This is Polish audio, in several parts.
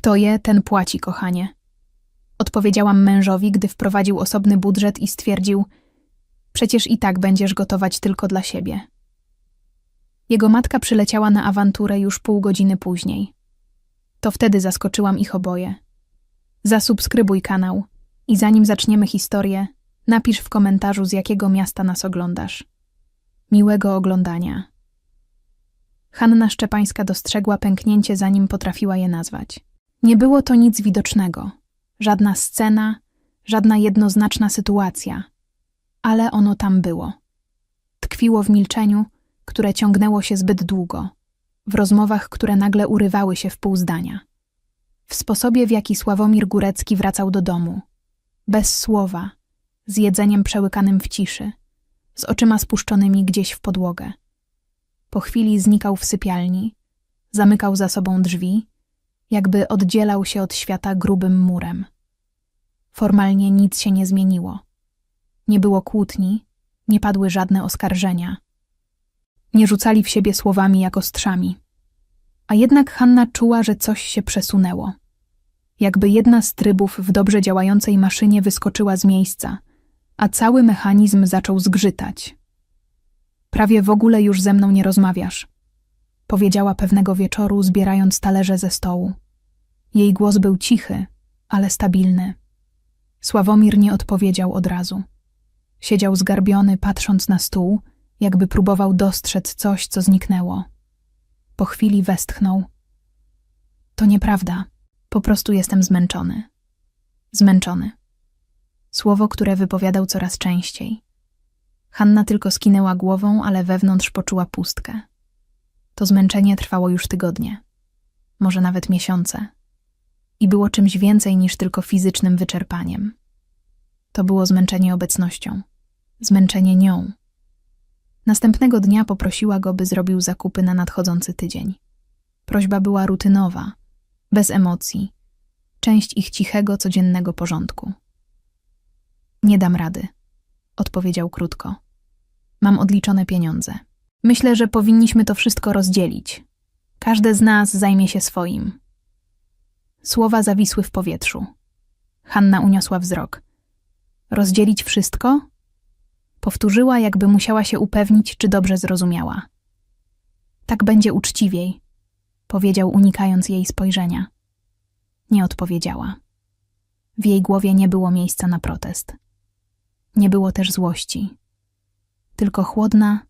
Kto je, ten płaci, kochanie. Odpowiedziałam mężowi, gdy wprowadził osobny budżet i stwierdził: Przecież i tak będziesz gotować tylko dla siebie. Jego matka przyleciała na awanturę już pół godziny później. To wtedy zaskoczyłam ich oboje. Zasubskrybuj kanał i zanim zaczniemy historię, napisz w komentarzu, z jakiego miasta nas oglądasz. Miłego oglądania. Hanna Szczepańska dostrzegła pęknięcie, zanim potrafiła je nazwać. Nie było to nic widocznego, żadna scena, żadna jednoznaczna sytuacja, ale ono tam było. Tkwiło w milczeniu, które ciągnęło się zbyt długo, w rozmowach, które nagle urywały się w pół zdania. W sposobie, w jaki Sławomir Górecki wracał do domu. Bez słowa, z jedzeniem przełykanym w ciszy, z oczyma spuszczonymi gdzieś w podłogę. Po chwili znikał w sypialni, zamykał za sobą drzwi, jakby oddzielał się od świata grubym murem. Formalnie nic się nie zmieniło. Nie było kłótni, nie padły żadne oskarżenia. Nie rzucali w siebie słowami jak ostrzami. A jednak Hanna czuła, że coś się przesunęło. Jakby jedna z trybów w dobrze działającej maszynie wyskoczyła z miejsca, a cały mechanizm zaczął zgrzytać. Prawie w ogóle już ze mną nie rozmawiasz, powiedziała pewnego wieczoru, zbierając talerze ze stołu. Jej głos był cichy, ale stabilny. Sławomir nie odpowiedział od razu. Siedział zgarbiony, patrząc na stół, jakby próbował dostrzec coś, co zniknęło. Po chwili westchnął. To nieprawda. Po prostu jestem zmęczony. Zmęczony. Słowo, które wypowiadał coraz częściej. Hanna tylko skinęła głową, ale wewnątrz poczuła pustkę. To zmęczenie trwało już tygodnie, może nawet miesiące, i było czymś więcej niż tylko fizycznym wyczerpaniem. To było zmęczenie obecnością, zmęczenie nią. Następnego dnia poprosiła go, by zrobił zakupy na nadchodzący tydzień. Prośba była rutynowa, bez emocji, część ich cichego, codziennego porządku. Nie dam rady, odpowiedział krótko. Mam odliczone pieniądze. Myślę, że powinniśmy to wszystko rozdzielić. Każde z nas zajmie się swoim. Słowa zawisły w powietrzu. Hanna uniosła wzrok. Rozdzielić wszystko? Powtórzyła, jakby musiała się upewnić, czy dobrze zrozumiała. Tak będzie uczciwiej, powiedział, unikając jej spojrzenia. Nie odpowiedziała. W jej głowie nie było miejsca na protest. Nie było też złości, tylko chłodna,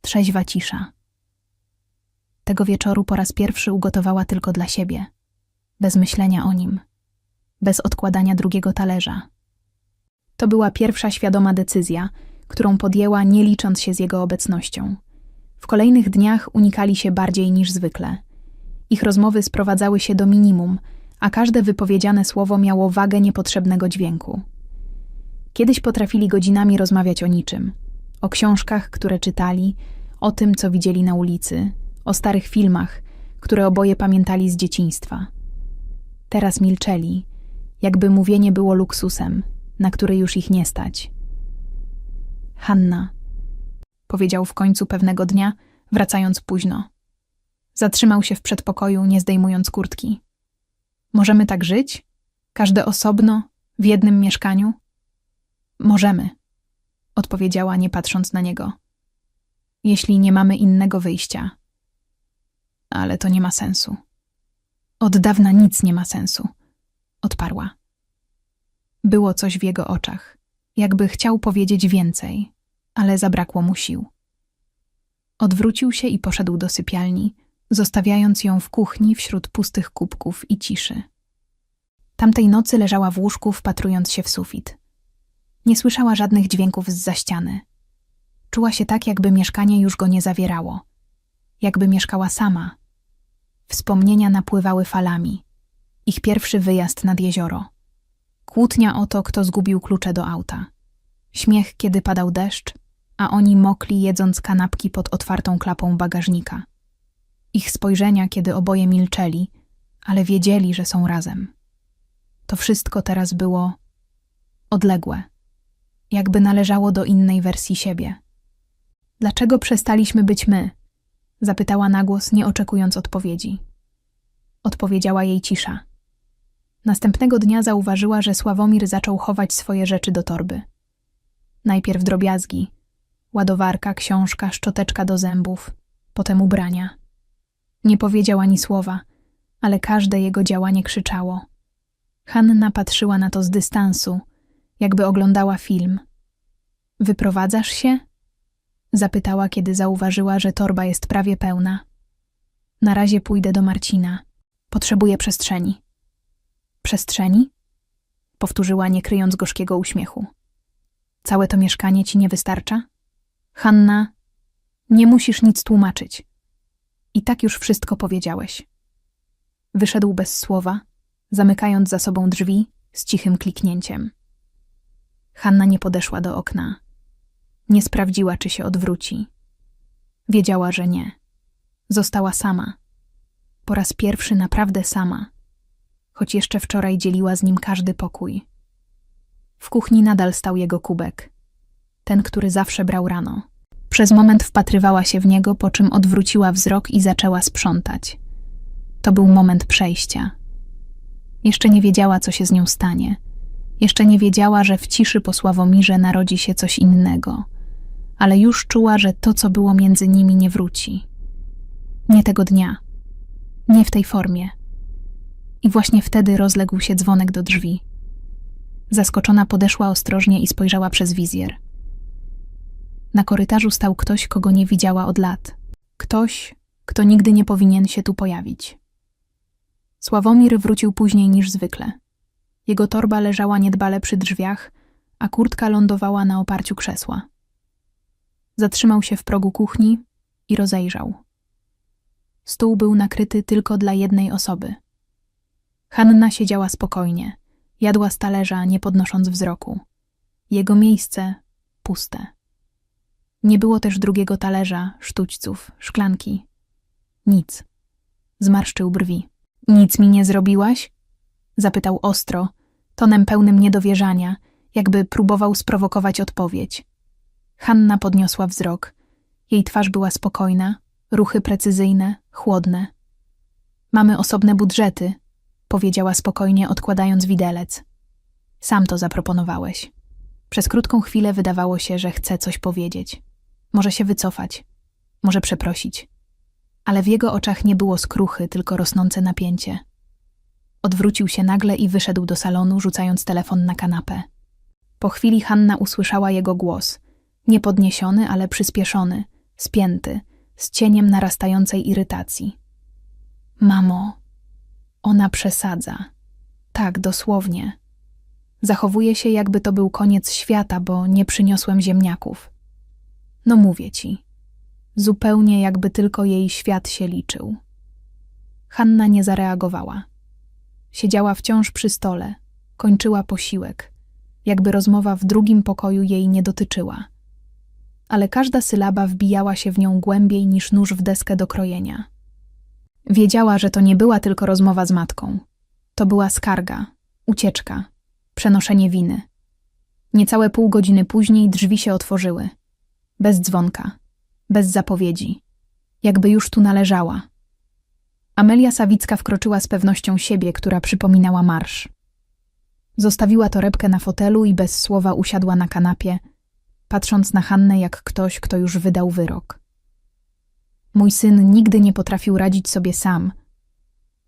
trzeźwa cisza. Tego wieczoru po raz pierwszy ugotowała tylko dla siebie, bez myślenia o nim, bez odkładania drugiego talerza. To była pierwsza świadoma decyzja, którą podjęła nie licząc się z jego obecnością. W kolejnych dniach unikali się bardziej niż zwykle. Ich rozmowy sprowadzały się do minimum, a każde wypowiedziane słowo miało wagę niepotrzebnego dźwięku. Kiedyś potrafili godzinami rozmawiać o niczym. O książkach, które czytali, o tym, co widzieli na ulicy, o starych filmach, które oboje pamiętali z dzieciństwa. Teraz milczeli, jakby mówienie było luksusem, na który już ich nie stać. Hanna, powiedział w końcu pewnego dnia, wracając późno. Zatrzymał się w przedpokoju, nie zdejmując kurtki. Możemy tak żyć? Każde osobno, w jednym mieszkaniu? Możemy, odpowiedziała, nie patrząc na niego. Jeśli nie mamy innego wyjścia. Ale to nie ma sensu. Od dawna nic nie ma sensu, odparła. Było coś w jego oczach, jakby chciał powiedzieć więcej, ale zabrakło mu sił. Odwrócił się i poszedł do sypialni, zostawiając ją w kuchni wśród pustych kubków i ciszy. Tamtej nocy leżała w łóżku, wpatrując się w sufit. Nie słyszała żadnych dźwięków z za ściany. Czuła się tak, jakby mieszkanie już go nie zawierało. Jakby mieszkała sama. Wspomnienia napływały falami. Ich pierwszy wyjazd nad jezioro. Kłótnia o to, kto zgubił klucze do auta. Śmiech, kiedy padał deszcz, a oni mokli jedząc kanapki pod otwartą klapą bagażnika. Ich spojrzenia, kiedy oboje milczeli, ale wiedzieli, że są razem. To wszystko teraz było odległe jakby należało do innej wersji siebie. Dlaczego przestaliśmy być my? Zapytała na głos, nie oczekując odpowiedzi. Odpowiedziała jej cisza. Następnego dnia zauważyła, że Sławomir zaczął chować swoje rzeczy do torby. Najpierw drobiazgi, ładowarka, książka, szczoteczka do zębów, potem ubrania. Nie powiedział ani słowa, ale każde jego działanie krzyczało. Hanna patrzyła na to z dystansu, jakby oglądała film. Wyprowadzasz się? Zapytała, kiedy zauważyła, że torba jest prawie pełna. Na razie pójdę do Marcina. Potrzebuję przestrzeni. Przestrzeni? Powtórzyła, nie kryjąc gorzkiego uśmiechu. Całe to mieszkanie ci nie wystarcza? Hanna, nie musisz nic tłumaczyć. I tak już wszystko powiedziałeś. Wyszedł bez słowa, zamykając za sobą drzwi z cichym kliknięciem. Hanna nie podeszła do okna. Nie sprawdziła, czy się odwróci. Wiedziała, że nie. Została sama. Po raz pierwszy naprawdę sama, choć jeszcze wczoraj dzieliła z nim każdy pokój. W kuchni nadal stał jego kubek, ten, który zawsze brał rano. Przez moment wpatrywała się w niego, po czym odwróciła wzrok i zaczęła sprzątać. To był moment przejścia. Jeszcze nie wiedziała, co się z nią stanie. Jeszcze nie wiedziała, że w ciszy po Sławomirze narodzi się coś innego, ale już czuła, że to, co było między nimi, nie wróci. Nie tego dnia. Nie w tej formie. I właśnie wtedy rozległ się dzwonek do drzwi. Zaskoczona podeszła ostrożnie i spojrzała przez wizjer. Na korytarzu stał ktoś, kogo nie widziała od lat. Ktoś, kto nigdy nie powinien się tu pojawić. Sławomir wrócił później niż zwykle. Jego torba leżała niedbale przy drzwiach, a kurtka lądowała na oparciu krzesła. Zatrzymał się w progu kuchni i rozejrzał. Stół był nakryty tylko dla jednej osoby. Hanna siedziała spokojnie, jadła z talerza, nie podnosząc wzroku. Jego miejsce puste. Nie było też drugiego talerza, sztućców, szklanki. Nic. Zmarszczył brwi. Nic mi nie zrobiłaś? Zapytał ostro, tonem pełnym niedowierzania, jakby próbował sprowokować odpowiedź. Hanna podniosła wzrok. Jej twarz była spokojna, ruchy precyzyjne, chłodne. Mamy osobne budżety, powiedziała spokojnie, odkładając widelec. Sam to zaproponowałeś. Przez krótką chwilę wydawało się, że chce coś powiedzieć. Może się wycofać, może przeprosić. Ale w jego oczach nie było skruchy, tylko rosnące napięcie. Odwrócił się nagle i wyszedł do salonu, rzucając telefon na kanapę. Po chwili Hanna usłyszała jego głos. Niepodniesiony, ale przyspieszony, spięty, z cieniem narastającej irytacji. Mamo, ona przesadza. Tak, dosłownie. Zachowuje się, jakby to był koniec świata, bo nie przyniosłem ziemniaków. No mówię ci. Zupełnie jakby tylko jej świat się liczył. Hanna nie zareagowała. Siedziała wciąż przy stole, kończyła posiłek, jakby rozmowa w drugim pokoju jej nie dotyczyła. Ale każda sylaba wbijała się w nią głębiej niż nóż w deskę do krojenia. Wiedziała, że to nie była tylko rozmowa z matką. To była skarga, ucieczka, przenoszenie winy. Niecałe pół godziny później drzwi się otworzyły. Bez dzwonka, bez zapowiedzi. Jakby już tu należała. Amelia Sawicka wkroczyła z pewnością siebie, która przypominała marsz. Zostawiła torebkę na fotelu i bez słowa usiadła na kanapie, patrząc na Hannę jak ktoś, kto już wydał wyrok. Mój syn nigdy nie potrafił radzić sobie sam,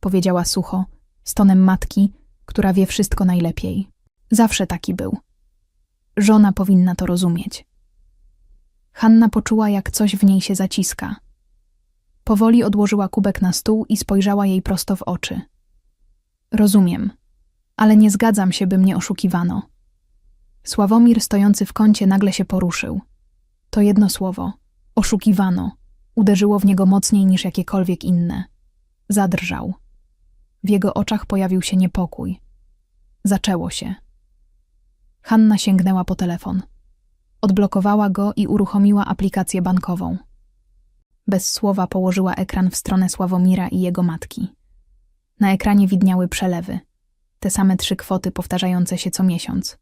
powiedziała sucho, z tonem matki, która wie wszystko najlepiej. Zawsze taki był. Żona powinna to rozumieć. Hanna poczuła, jak coś w niej się zaciska. Powoli odłożyła kubek na stół i spojrzała jej prosto w oczy. Rozumiem, ale nie zgadzam się, by mnie oszukiwano. Sławomir stojący w kącie nagle się poruszył. To jedno słowo oszukiwano uderzyło w niego mocniej niż jakiekolwiek inne. Zadrżał. W jego oczach pojawił się niepokój. Zaczęło się. Hanna sięgnęła po telefon. Odblokowała go i uruchomiła aplikację bankową. Bez słowa położyła ekran w stronę Sławomira i jego matki. Na ekranie widniały przelewy. Te same trzy kwoty powtarzające się co miesiąc.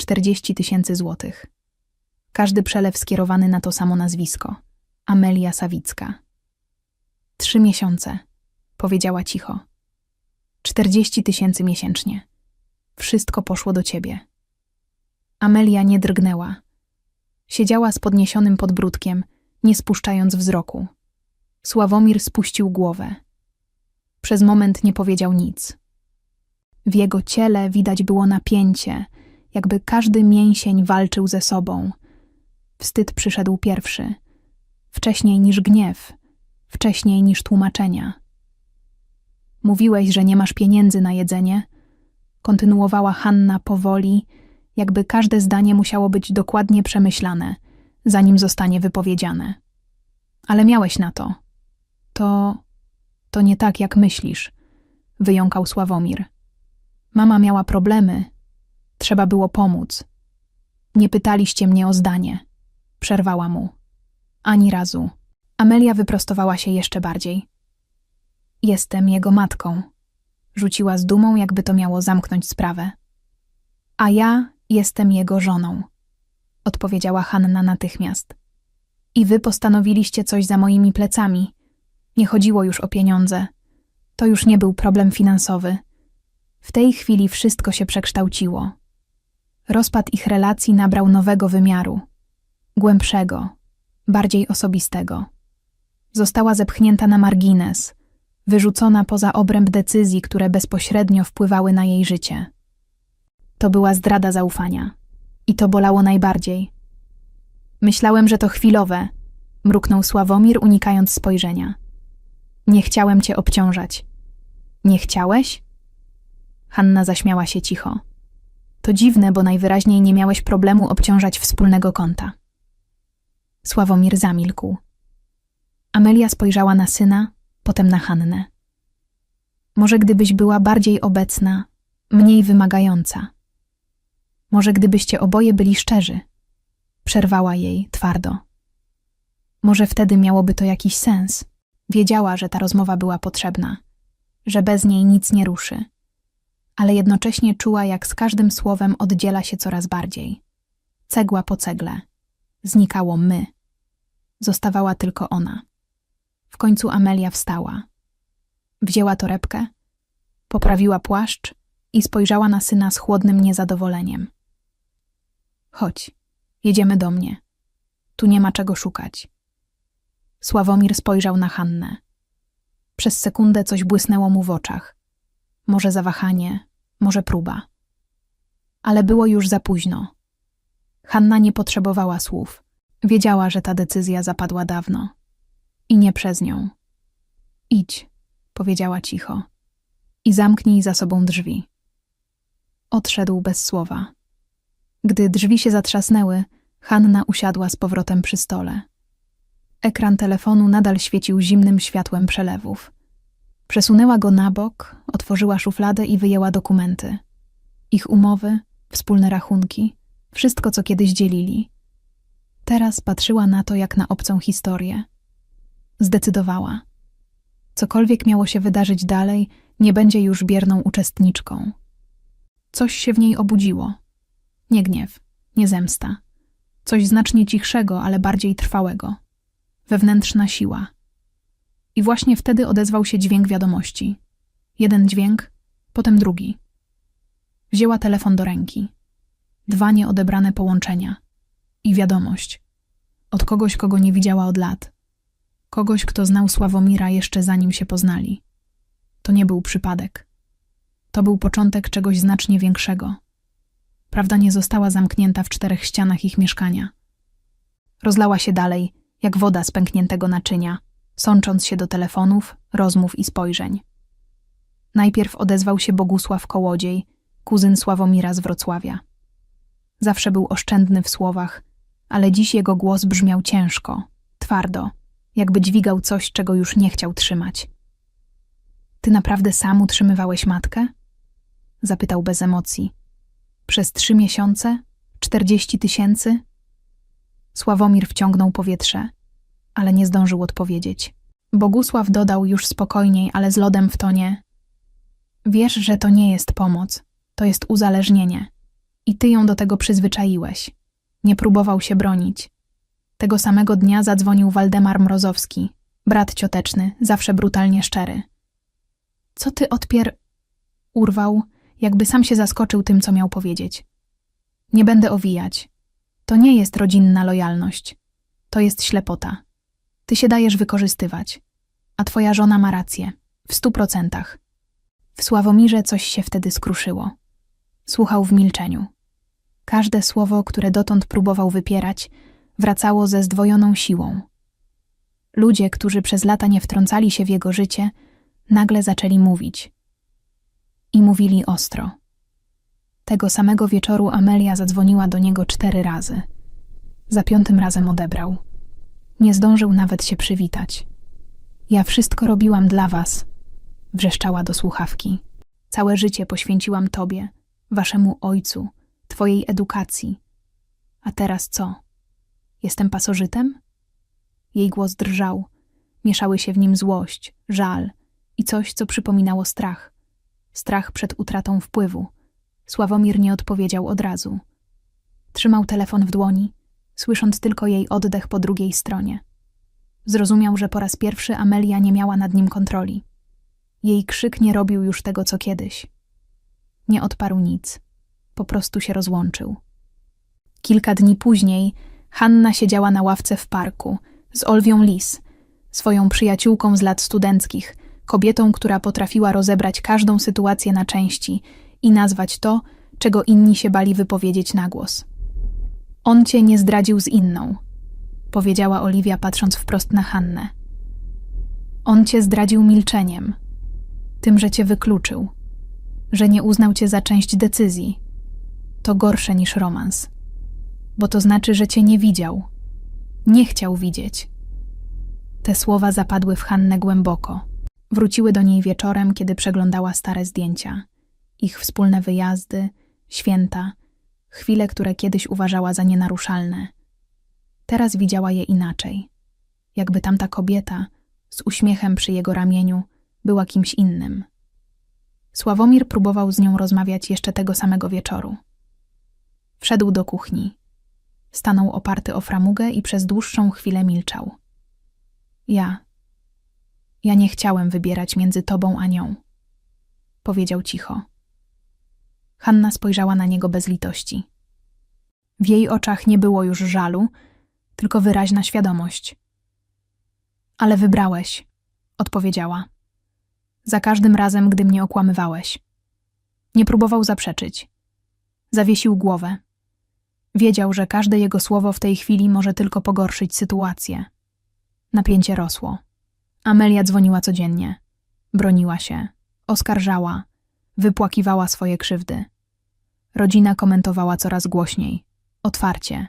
40 tysięcy złotych. Każdy przelew skierowany na to samo nazwisko. Amelia Sawicka. Trzy miesiące, powiedziała cicho. 40 tysięcy miesięcznie. Wszystko poszło do ciebie. Amelia nie drgnęła. Siedziała z podniesionym podbródkiem, nie spuszczając wzroku. Sławomir spuścił głowę. Przez moment nie powiedział nic. W jego ciele widać było napięcie, jakby każdy mięsień walczył ze sobą. Wstyd przyszedł pierwszy, wcześniej niż gniew, wcześniej niż tłumaczenia. Mówiłeś, że nie masz pieniędzy na jedzenie? Kontynuowała Hanna powoli, jakby każde zdanie musiało być dokładnie przemyślane, zanim zostanie wypowiedziane. Ale miałeś na to. To. to nie tak, jak myślisz, wyjąkał Sławomir. Mama miała problemy. Trzeba było pomóc. Nie pytaliście mnie o zdanie. Przerwała mu. Ani razu. Amelia wyprostowała się jeszcze bardziej. Jestem jego matką. Rzuciła z dumą, jakby to miało zamknąć sprawę. A ja jestem jego żoną, odpowiedziała Hanna natychmiast. I wy postanowiliście coś za moimi plecami. Nie chodziło już o pieniądze. To już nie był problem finansowy. W tej chwili wszystko się przekształciło. Rozpad ich relacji nabrał nowego wymiaru głębszego, bardziej osobistego. Została zepchnięta na margines, wyrzucona poza obręb decyzji, które bezpośrednio wpływały na jej życie. To była zdrada zaufania. I to bolało najbardziej. Myślałem, że to chwilowe, mruknął Sławomir, unikając spojrzenia. Nie chciałem cię obciążać. Nie chciałeś? Hanna zaśmiała się cicho. To dziwne, bo najwyraźniej nie miałeś problemu obciążać wspólnego konta. Sławomir zamilkł. Amelia spojrzała na syna, potem na Hannę. Może gdybyś była bardziej obecna, mniej wymagająca. Może gdybyście oboje byli szczerzy. Przerwała jej twardo. Może wtedy miałoby to jakiś sens. Wiedziała, że ta rozmowa była potrzebna, że bez niej nic nie ruszy, ale jednocześnie czuła, jak z każdym słowem oddziela się coraz bardziej. Cegła po cegle. Znikało my. Zostawała tylko ona. W końcu Amelia wstała. Wzięła torebkę, poprawiła płaszcz i spojrzała na syna z chłodnym niezadowoleniem. Chodź, jedziemy do mnie. Tu nie ma czego szukać. Sławomir spojrzał na Hannę. Przez sekundę coś błysnęło mu w oczach. Może zawahanie, może próba. Ale było już za późno. Hanna nie potrzebowała słów. Wiedziała, że ta decyzja zapadła dawno. I nie przez nią. Idź, powiedziała cicho. I zamknij za sobą drzwi. Odszedł bez słowa. Gdy drzwi się zatrzasnęły, Hanna usiadła z powrotem przy stole. Ekran telefonu nadal świecił zimnym światłem przelewów. Przesunęła go na bok, otworzyła szufladę i wyjęła dokumenty. Ich umowy, wspólne rachunki, wszystko, co kiedyś dzielili. Teraz patrzyła na to jak na obcą historię. Zdecydowała. Cokolwiek miało się wydarzyć dalej, nie będzie już bierną uczestniczką. Coś się w niej obudziło. Nie gniew, nie zemsta. Coś znacznie cichszego, ale bardziej trwałego. Wewnętrzna siła. I właśnie wtedy odezwał się dźwięk wiadomości. Jeden dźwięk, potem drugi. Wzięła telefon do ręki. Dwa nieodebrane połączenia. I wiadomość. Od kogoś, kogo nie widziała od lat. Kogoś, kto znał Sławomira jeszcze zanim się poznali. To nie był przypadek. To był początek czegoś znacznie większego. Prawda nie została zamknięta w czterech ścianach ich mieszkania. Rozlała się dalej, jak woda z pękniętego naczynia, sącząc się do telefonów, rozmów i spojrzeń. Najpierw odezwał się Bogusław Kołodziej, kuzyn Sławomira z Wrocławia. Zawsze był oszczędny w słowach, ale dziś jego głos brzmiał ciężko, twardo, jakby dźwigał coś, czego już nie chciał trzymać. Ty naprawdę sam utrzymywałeś matkę? Zapytał bez emocji. Przez trzy miesiące? Czterdzieści tysięcy? Sławomir wciągnął powietrze, ale nie zdążył odpowiedzieć. Bogusław dodał już spokojniej, ale z lodem w tonie. Wiesz, że to nie jest pomoc, to jest uzależnienie. I ty ją do tego przyzwyczaiłeś. Nie próbował się bronić. Tego samego dnia zadzwonił Waldemar Mrozowski, brat cioteczny, zawsze brutalnie szczery. Co ty odpier... Urwał, jakby sam się zaskoczył tym, co miał powiedzieć. Nie będę owijać. To nie jest rodzinna lojalność. To jest ślepota. Ty się dajesz wykorzystywać. A twoja żona ma rację. W stu procentach. W Sławomirze coś się wtedy skruszyło. Słuchał w milczeniu. Każde słowo, które dotąd próbował wypierać, wracało ze zdwojoną siłą. Ludzie, którzy przez lata nie wtrącali się w jego życie, nagle zaczęli mówić. I mówili ostro. Tego samego wieczoru Amelia zadzwoniła do niego cztery razy. Za piątym razem odebrał. Nie zdążył nawet się przywitać. Ja wszystko robiłam dla was, wrzeszczała do słuchawki. Całe życie poświęciłam tobie, waszemu ojcu, twojej edukacji. A teraz co? Jestem pasożytem? Jej głos drżał. Mieszały się w nim złość, żal i coś, co przypominało strach. Strach przed utratą wpływu. Sławomir nie odpowiedział od razu. Trzymał telefon w dłoni, słysząc tylko jej oddech po drugiej stronie. Zrozumiał, że po raz pierwszy Amelia nie miała nad nim kontroli. Jej krzyk nie robił już tego, co kiedyś. Nie odparł nic. Po prostu się rozłączył. Kilka dni później Hanna siedziała na ławce w parku z Olwią Lis, swoją przyjaciółką z lat studenckich, kobietą, która potrafiła rozebrać każdą sytuację na części i nazwać to, czego inni się bali wypowiedzieć na głos. On cię nie zdradził z inną, powiedziała Oliwia patrząc wprost na Hannę. On cię zdradził milczeniem, tym, że cię wykluczył, że nie uznał cię za część decyzji. To gorsze niż romans, bo to znaczy, że cię nie widział, nie chciał widzieć. Te słowa zapadły w Hannę głęboko. Wróciły do niej wieczorem, kiedy przeglądała stare zdjęcia. Ich wspólne wyjazdy, święta, chwile, które kiedyś uważała za nienaruszalne. Teraz widziała je inaczej. Jakby tamta kobieta, z uśmiechem przy jego ramieniu, była kimś innym. Sławomir próbował z nią rozmawiać jeszcze tego samego wieczoru. Wszedł do kuchni. Stanął oparty o framugę i przez dłuższą chwilę milczał. Ja. Ja nie chciałem wybierać między tobą a nią. Powiedział cicho. Hanna spojrzała na niego bez litości. W jej oczach nie było już żalu, tylko wyraźna świadomość. Ale wybrałeś, odpowiedziała. Za każdym razem, gdy mnie okłamywałeś. Nie próbował zaprzeczyć. Zawiesił głowę. Wiedział, że każde jego słowo w tej chwili może tylko pogorszyć sytuację. Napięcie rosło. Amelia dzwoniła codziennie. Broniła się, oskarżała, wypłakiwała swoje krzywdy. Rodzina komentowała coraz głośniej, otwarcie.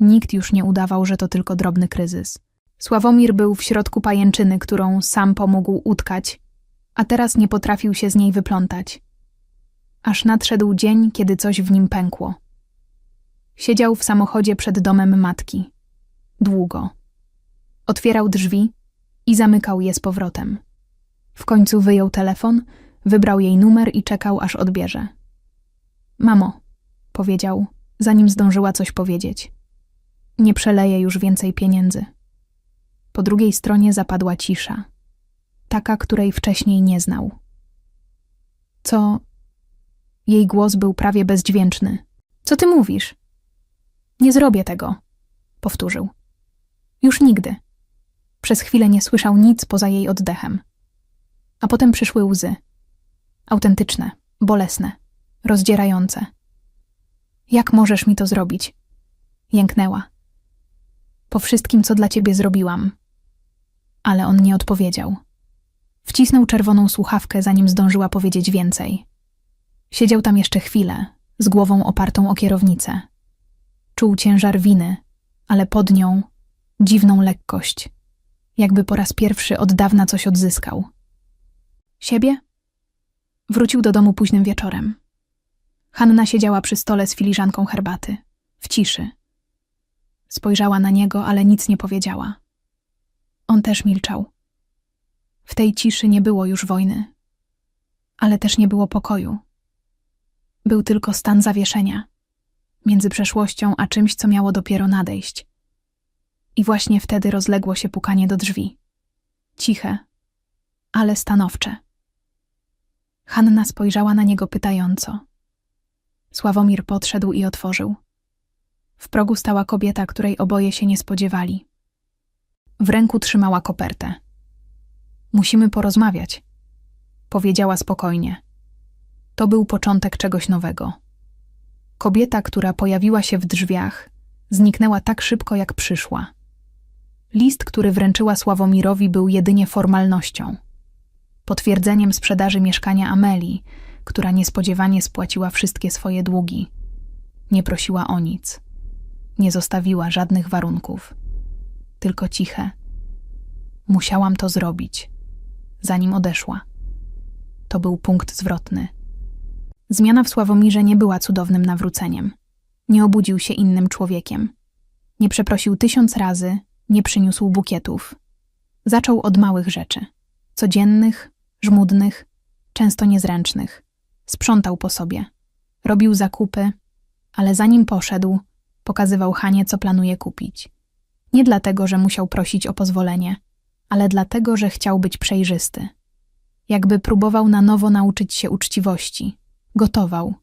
Nikt już nie udawał, że to tylko drobny kryzys. Sławomir był w środku pajęczyny, którą sam pomógł utkać, a teraz nie potrafił się z niej wyplątać. Aż nadszedł dzień, kiedy coś w nim pękło. Siedział w samochodzie przed domem matki. Długo. Otwierał drzwi i zamykał je z powrotem. W końcu wyjął telefon, wybrał jej numer i czekał, aż odbierze. Mamo, powiedział, zanim zdążyła coś powiedzieć. Nie przeleję już więcej pieniędzy. Po drugiej stronie zapadła cisza, taka, której wcześniej nie znał. Co? Jej głos był prawie bezdźwięczny. Co ty mówisz? Nie zrobię tego, powtórzył. Już nigdy. Przez chwilę nie słyszał nic poza jej oddechem. A potem przyszły łzy. Autentyczne, bolesne, rozdzierające. Jak możesz mi to zrobić? Jęknęła. Po wszystkim, co dla ciebie zrobiłam. Ale on nie odpowiedział. Wcisnął czerwoną słuchawkę, zanim zdążyła powiedzieć więcej. Siedział tam jeszcze chwilę, z głową opartą o kierownicę. Czuł ciężar winy, ale pod nią dziwną lekkość, jakby po raz pierwszy od dawna coś odzyskał. Siebie? Wrócił do domu późnym wieczorem. Hanna siedziała przy stole z filiżanką herbaty, w ciszy. Spojrzała na niego, ale nic nie powiedziała. On też milczał. W tej ciszy nie było już wojny, ale też nie było pokoju. Był tylko stan zawieszenia między przeszłością a czymś, co miało dopiero nadejść. I właśnie wtedy rozległo się pukanie do drzwi. Ciche, ale stanowcze. Hanna spojrzała na niego pytająco. Sławomir podszedł i otworzył. W progu stała kobieta, której oboje się nie spodziewali. W ręku trzymała kopertę. Musimy porozmawiać, powiedziała spokojnie. To był początek czegoś nowego. Kobieta, która pojawiła się w drzwiach, zniknęła tak szybko, jak przyszła. List, który wręczyła Sławomirowi, był jedynie formalnością. Potwierdzeniem sprzedaży mieszkania Amelii, która niespodziewanie spłaciła wszystkie swoje długi. Nie prosiła o nic. Nie zostawiła żadnych warunków. Tylko ciche. Musiałam to zrobić, zanim odeszła. To był punkt zwrotny. Zmiana w Sławomirze nie była cudownym nawróceniem. Nie obudził się innym człowiekiem. Nie przeprosił tysiąc razy, nie przyniósł bukietów. Zaczął od małych rzeczy. Codziennych, żmudnych, często niezręcznych. Sprzątał po sobie. Robił zakupy, ale zanim poszedł, pokazywał Hanie, co planuje kupić. Nie dlatego, że musiał prosić o pozwolenie, ale dlatego, że chciał być przejrzysty. Jakby próbował na nowo nauczyć się uczciwości. Gotował.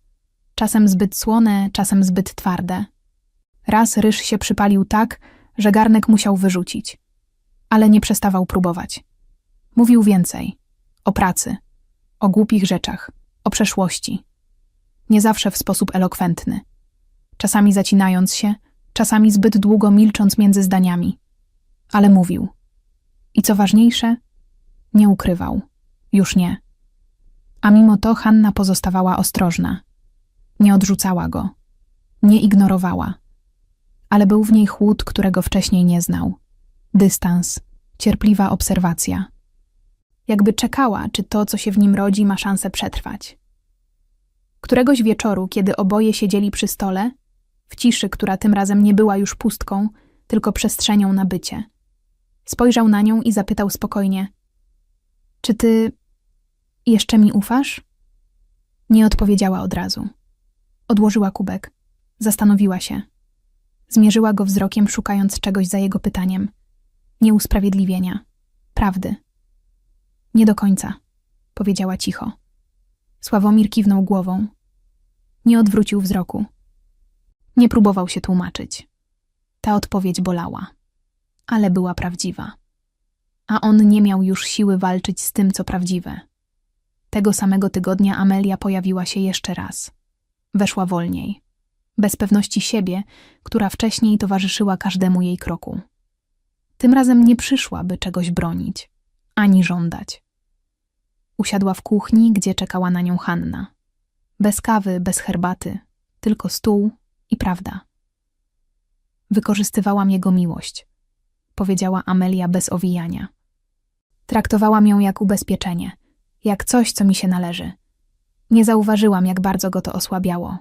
Czasem zbyt słone, czasem zbyt twarde. Raz ryż się przypalił tak, że garnek musiał wyrzucić. Ale nie przestawał próbować. Mówił więcej. O pracy. O głupich rzeczach. O przeszłości. Nie zawsze w sposób elokwentny. Czasami zacinając się, czasami zbyt długo milcząc między zdaniami. Ale mówił. I co ważniejsze, nie ukrywał. Już nie. A mimo to Hanna pozostawała ostrożna. Nie odrzucała go. Nie ignorowała. Ale był w niej chłód, którego wcześniej nie znał. Dystans, cierpliwa obserwacja. Jakby czekała, czy to, co się w nim rodzi, ma szansę przetrwać. Któregoś wieczoru, kiedy oboje siedzieli przy stole, w ciszy, która tym razem nie była już pustką, tylko przestrzenią na bycie, spojrzał na nią i zapytał spokojnie: Czy ty jeszcze mi ufasz? Nie odpowiedziała od razu. Odłożyła kubek. Zastanowiła się. Zmierzyła go wzrokiem, szukając czegoś za jego pytaniem. Nie usprawiedliwienia. Prawdy. Nie do końca, powiedziała cicho. Sławomir kiwnął głową. Nie odwrócił wzroku. Nie próbował się tłumaczyć. Ta odpowiedź bolała, ale była prawdziwa. A on nie miał już siły walczyć z tym, co prawdziwe. Tego samego tygodnia Amelia pojawiła się jeszcze raz. Weszła wolniej, bez pewności siebie, która wcześniej towarzyszyła każdemu jej kroku. Tym razem nie przyszła, by czegoś bronić, ani żądać. Usiadła w kuchni, gdzie czekała na nią Hanna. Bez kawy, bez herbaty, tylko stół i prawda. Wykorzystywałam jego miłość, powiedziała Amelia bez owijania. Traktowałam ją jak ubezpieczenie, jak coś, co mi się należy. Nie zauważyłam, jak bardzo go to osłabiało.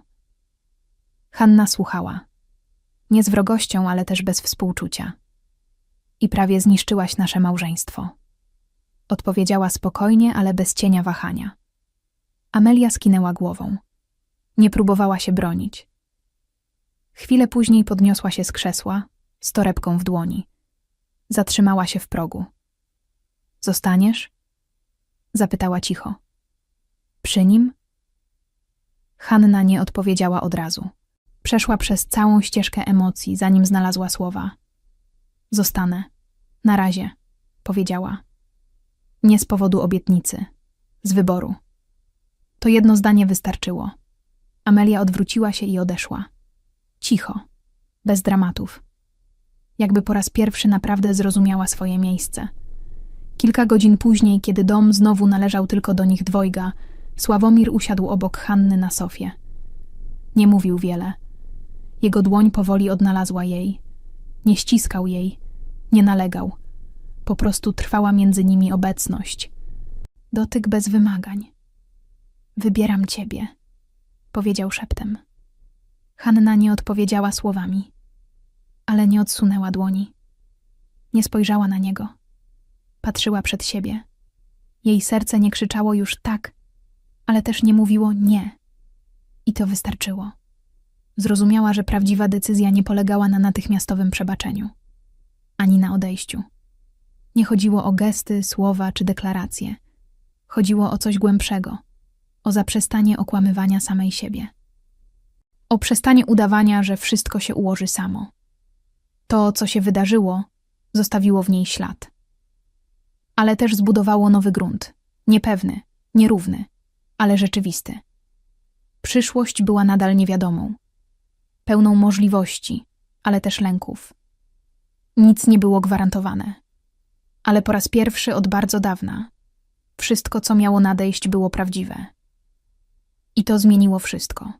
Hanna słuchała. Nie z wrogością, ale też bez współczucia. I prawie zniszczyłaś nasze małżeństwo. Odpowiedziała spokojnie, ale bez cienia wahania. Amelia skinęła głową. Nie próbowała się bronić. Chwilę później podniosła się z krzesła, z torebką w dłoni. Zatrzymała się w progu. Zostaniesz? Zapytała cicho. Przy nim? Hanna nie odpowiedziała od razu. Przeszła przez całą ścieżkę emocji, zanim znalazła słowa. Zostanę. Na razie, powiedziała. Nie z powodu obietnicy, z wyboru. To jedno zdanie wystarczyło. Amelia odwróciła się i odeszła. Cicho, bez dramatów. Jakby po raz pierwszy naprawdę zrozumiała swoje miejsce. Kilka godzin później, kiedy dom znowu należał tylko do nich dwojga, Sławomir usiadł obok Hanny na sofie. Nie mówił wiele. Jego dłoń powoli odnalazła jej. Nie ściskał jej, nie nalegał. Po prostu trwała między nimi obecność. Dotyk bez wymagań. Wybieram ciebie, powiedział szeptem. Hanna nie odpowiedziała słowami, ale nie odsunęła dłoni. Nie spojrzała na niego. Patrzyła przed siebie. Jej serce nie krzyczało już tak, ale też nie mówiło nie. I to wystarczyło. Zrozumiała, że prawdziwa decyzja nie polegała na natychmiastowym przebaczeniu, ani na odejściu. Nie chodziło o gesty, słowa czy deklaracje. Chodziło o coś głębszego, o zaprzestanie okłamywania samej siebie. O przestanie udawania, że wszystko się ułoży samo. To, co się wydarzyło, zostawiło w niej ślad. Ale też zbudowało nowy grunt. Niepewny, nierówny, ale rzeczywisty. Przyszłość była nadal niewiadomą. Pełną możliwości, ale też lęków. Nic nie było gwarantowane. Ale po raz pierwszy od bardzo dawna wszystko, co miało nadejść, było prawdziwe. I to zmieniło wszystko.